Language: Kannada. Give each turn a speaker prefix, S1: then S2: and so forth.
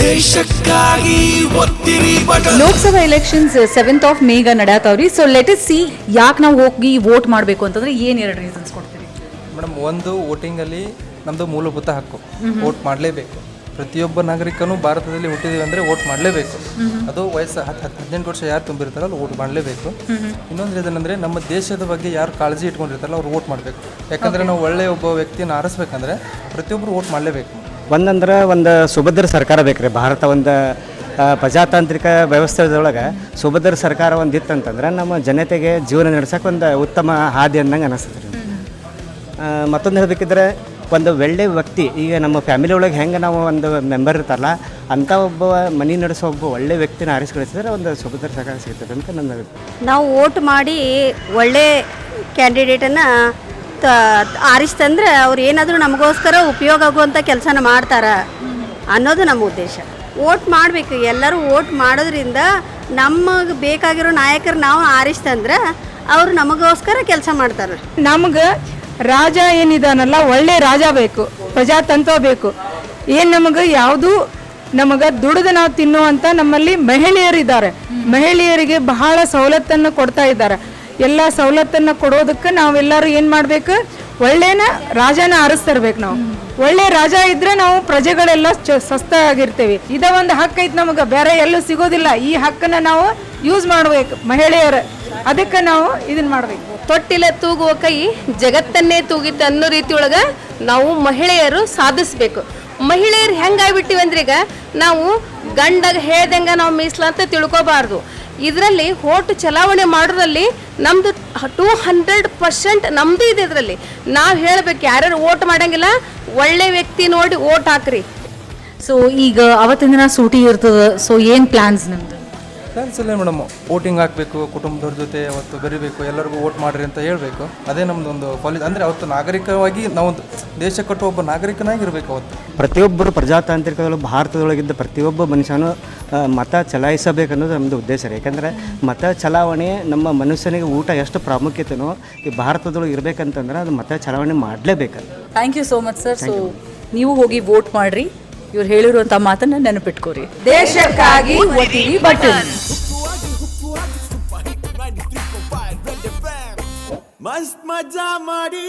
S1: ದೇಶಕ್ಕಾಗಿ ಒತ್ತಿರಿ
S2: ಲೋಕಸಭಾ ಎಲೆಕ್ಷನ್ಸ್ ಸೆವೆಂತ್ ಆಫ್ ಮೇಗ ನಡೆಯತಾವ್ರಿ ಸೊ ಲೆಟ್ ಇಸ್ ಸಿ ಯಾಕೆ ನಾವು ಹೋಗಿ ವೋಟ್ ಮಾಡಬೇಕು ಅಂತಂದ್ರೆ ಏನು ಎರಡು ರೀಸನ್ಸ್ ಕೊಡ್ತೀರಿ?
S3: ಮೇಡಮ್ ಒಂದು ವೋಟಿಂಗಲ್ಲಿ ನಮ್ಮದು ಮೂಲಭೂತ ಹಕ್ಕು. ವೋಟ್ ಮಾಡಲೇಬೇಕು. ಪ್ರತಿಯೊಬ್ಬ ನಾಗರಿಕನು ಭಾರತದಲ್ಲಿ ಹುಟ್ಟಿದೀವಿ ಅಂದರೆ ವೋಟ್ ಮಾಡಲೇಬೇಕು. ಅದು ವಯಸ್ಸು ಹತ್ತು ಹತ್ತು ಹದಿನೆಂಟು ವರ್ಷ ಯಾರು ತುಂಬಿರ್ತಾರಲ್ಲ ವೋಟ್ ಮಾಡಲೇಬೇಕು. ಇನ್ನೊಂದು ರೀಸನ್ ಅಂದರೆ ನಮ್ಮ ದೇಶದ ಬಗ್ಗೆ ಯಾರು ಕಾಳಜಿ ಇಟ್ಕೊಂಡಿರ್ತಾರಲ್ಲ ಅವ್ರು ವೋಟ್ ಮಾಡಬೇಕು. ಯಾಕಂದರೆ ನಾವು ಒಳ್ಳೆಯ ಒಬ್ಬ ವ್ಯಕ್ತಿಯನ್ನು ಆರಿಸ್ಬೇಕಂದ್ರೆ ಪ್ರತಿಯೊಬ್ಬರು ವೋಟ್ ಮಾಡಲೇಬೇಕು.
S4: ಒಂದಂದ್ರೆ ಒಂದು ಸುಭದ್ರ ಸರ್ಕಾರ ಬೇಕ್ರಿ. ಭಾರತ ಒಂದು ಪ್ರಜಾತಾಂತ್ರಿಕ ವ್ಯವಸ್ಥೆದೊಳಗೆ ಸುಭದ್ರ ಸರ್ಕಾರ ಒಂದು ಇತ್ತಂತಂದ್ರೆ ನಮ್ಮ ಜನತೆಗೆ ಜೀವನ ನಡೆಸೋಕೆ ಒಂದು ಉತ್ತಮ ಹಾದಿ ಅಂದಂಗೆ ಅನಿಸ್ತದೆ ರೀ ಮತ್ತೊಂದು ಹೇಳಬೇಕಿದ್ರೆ ಒಂದು ಒಳ್ಳೆ ವ್ಯಕ್ತಿ, ಈಗ ನಮ್ಮ ಫ್ಯಾಮಿಲಿ ಒಳಗೆ ಹೆಂಗೆ ನಾವು ಒಂದು ಮೆಂಬರ್ ಇರ್ತಾರಲ್ಲ ಅಂಥ ಒಬ್ಬ ಮನೆ ನಡೆಸೋ ಒಬ್ಬ ಒಳ್ಳೆ ವ್ಯಕ್ತಿನ ಆರಿಸ್ಕೊಳಿಸಿದ್ರೆ ಒಂದು ಸುಭದ್ರ ಸರ್ಕಾರ ಸಿಗ್ತದೆ ಅಂತ ನನ್ನ
S5: ನಾವು ಓಟ್ ಮಾಡಿ ಒಳ್ಳೆ ಕ್ಯಾಂಡಿಡೇಟನ್ನು ಆರಿಸ್ತಂದ್ರೆ ಅವ್ರು ಏನಾದರೂ ನಮಗೋಸ್ಕರ ಉಪಯೋಗ ಆಗುವಂಥ ಕೆಲಸನ ಮಾಡ್ತಾರ ಅನ್ನೋದು ನಮ್ಮ ಉದ್ದೇಶ. ವೋಟ್ ಮಾಡಬೇಕು, ಎಲ್ಲರೂ ವೋಟ್ ಮಾಡೋದ್ರಿಂದ ನಮಗೆ ಬೇಕಾಗಿರೋ ನಾಯಕರು ನಾವು ಆರಿಸ್ತಂದ್ರೆ ಅವರು ನಮಗೋಸ್ಕರ ಕೆಲಸ ಮಾಡ್ತಾರೆ.
S6: ನಮ್ಗೆ ರಾಜ ಏನಿದಾನಲ್ಲ, ಒಳ್ಳೆ ರಾಜ ಬೇಕು, ಪ್ರಜಾತಂತ್ರ ಬೇಕು. ಏನು ನಮಗೆ ಯಾವುದು ನಮಗೆ ದುಡಿದು ನಾವು ತಿನ್ನುವಂಥ ನಮ್ಮಲ್ಲಿ ಮಹಿಳೆಯರಿದ್ದಾರೆ. ಮಹಿಳೆಯರಿಗೆ ಬಹಳ ಸವಲತ್ತನ್ನು ಕೊಡ್ತಾ ಇದ್ದಾರೆ. ಎಲ್ಲ ಸವಲತ್ತನ್ನು ಕೊಡೋದಕ್ಕೆ ನಾವೆಲ್ಲರೂ ಏನು ಮಾಡಬೇಕು? ಒಳ್ಳೆಯನ ರಾಜನ ಆರಿಸ್ತಿರ್ಬೇಕು ನಾವು. ಒಳ್ಳೆ ರಾಜ ಇದ್ರೆ ನಾವು ಪ್ರಜೆಗಳೆಲ್ಲ ಸ್ವಸ್ಥ ಆಗಿರ್ತೇವೆ ಇದ ಒಂದು ಹಕ್ಕು ಐತೆ ನಮಗೆ. ಬೇರೆ ಎಲ್ಲೂ ಸಿಗೋದಿಲ್ಲ. ಈ ಹಕ್ಕನ್ನ ನಾವು ಯೂಸ್ ಮಾಡ್ಬೇಕು ಮಹಿಳೆಯರು. ಅದಕ್ಕೆ ನಾವು ಇದನ್ನ ಮಾಡ್ಬೇಕು.
S7: ತೊಟ್ಟಿಲ ತೂಗುವ ಕೈ ಜಗತ್ತನ್ನೇ ತೂಗಿತ ಅನ್ನೋ ರೀತಿ ಒಳಗೆ ನಾವು ಮಹಿಳೆಯರು ಸಾಧಿಸ್ಬೇಕು. ಮಹಿಳೆಯರು ಹೆಂಗಾಗ್ಬಿಟ್ಟಿವಿ ಅಂದ್ರೆ ಈಗ ನಾವು ಗಂಡಗ ಹೇಳ್ದಂಗೆ ನಾವು ಮೀಸಲ ಅಂತ ತಿಳ್ಕೊಬಾರ್ದು. ಇದರಲ್ಲಿ ಓಟ್ ಚಲಾವಣೆ ಮಾಡೋದ್ರಲ್ಲಿ ನಮ್ಮದು ಟೂ ಹಂಡ್ರೆಡ್ ಪರ್ಸೆಂಟ್ ನಮ್ಮದು ಇದೆ ಇದರಲ್ಲಿ. ನಾವು ಹೇಳಬೇಕು, ಯಾರ್ಯಾರು ಓಟ್ ಮಾಡಂಗಿಲ್ಲ, ಒಳ್ಳೆ ವ್ಯಕ್ತಿ ನೋಡಿ ಓಟ್ ಹಾಕ್ರಿ.
S2: ಸೊ ಈಗ ಅವತ್ತಿನ ದಿನ ಸೂಟಿ ಇರ್ತದೆ ಸೊ ಏನು ಪ್ಲಾನ್ಸ್ ನಿಮ್ದು?
S3: ಇಲ್ಲ ಮೇಡಮ್ ವೋಟಿಂಗ್ ಹಾಕಬೇಕು ಕುಟುಂಬದವ್ರ ಜೊತೆ ಅವತ್ತು ಬೆರಿಬೇಕು ಎಲ್ಲರಿಗೂ ವೋಟ್ ಮಾಡಿರಿ ಅಂತ ಹೇಳಬೇಕು. ಅದೇ ನಮ್ಮದು ಒಂದು ಪಾಲಿ ಅಂದರೆ ಅವತ್ತು ನಾಗರಿಕವಾಗಿ ನಾವು ಒಂದು ದೇಶ ಕಟ್ಟುವ ಒಬ್ಬ ನಾಗರಿಕನಾಗಿರ್ಬೇಕು ಅವತ್ತು.
S4: ಪ್ರತಿಯೊಬ್ಬರು ಪ್ರಜಾತಾಂತ್ರಿಕದಲ್ಲೂ ಭಾರತದೊಳಗಿದ್ದ ಪ್ರತಿಯೊಬ್ಬ ಮನುಷ್ಯನೂ ಮತ ಚಲಾಯಿಸಬೇಕನ್ನೋದು ನಮ್ಮದು ಉದ್ದೇಶ ರೀ. ಯಾಕಂದರೆ ಮತ ಚಲಾವಣೆ ನಮ್ಮ ಮನುಷ್ಯನಿಗೆ ಊಟ ಎಷ್ಟು ಪ್ರಾಮುಖ್ಯತೆನೋ ಈ ಭಾರತದೊಳಗೆ ಇರಬೇಕಂತಂದ್ರೆ ಅದು ಮತ ಚಲಾವಣೆ ಮಾಡಲೇಬೇಕು
S2: thank you so much sir so ನೀವು ಹೋಗಿ ವೋಟ್ ಮಾಡ್ರಿ. ಇವ್ರು ಹೇಳಿರುವಂತ ಮಾತನ್ನ ನೆನಪಿಟ್ಕೋರಿ ದೇಶಕ್ಕಾಗಿ ಒತ್ತಿರಿ ಬಟನ್
S1: ಮಸ್ತ್ ಮಜಾ ಮಾಡಿ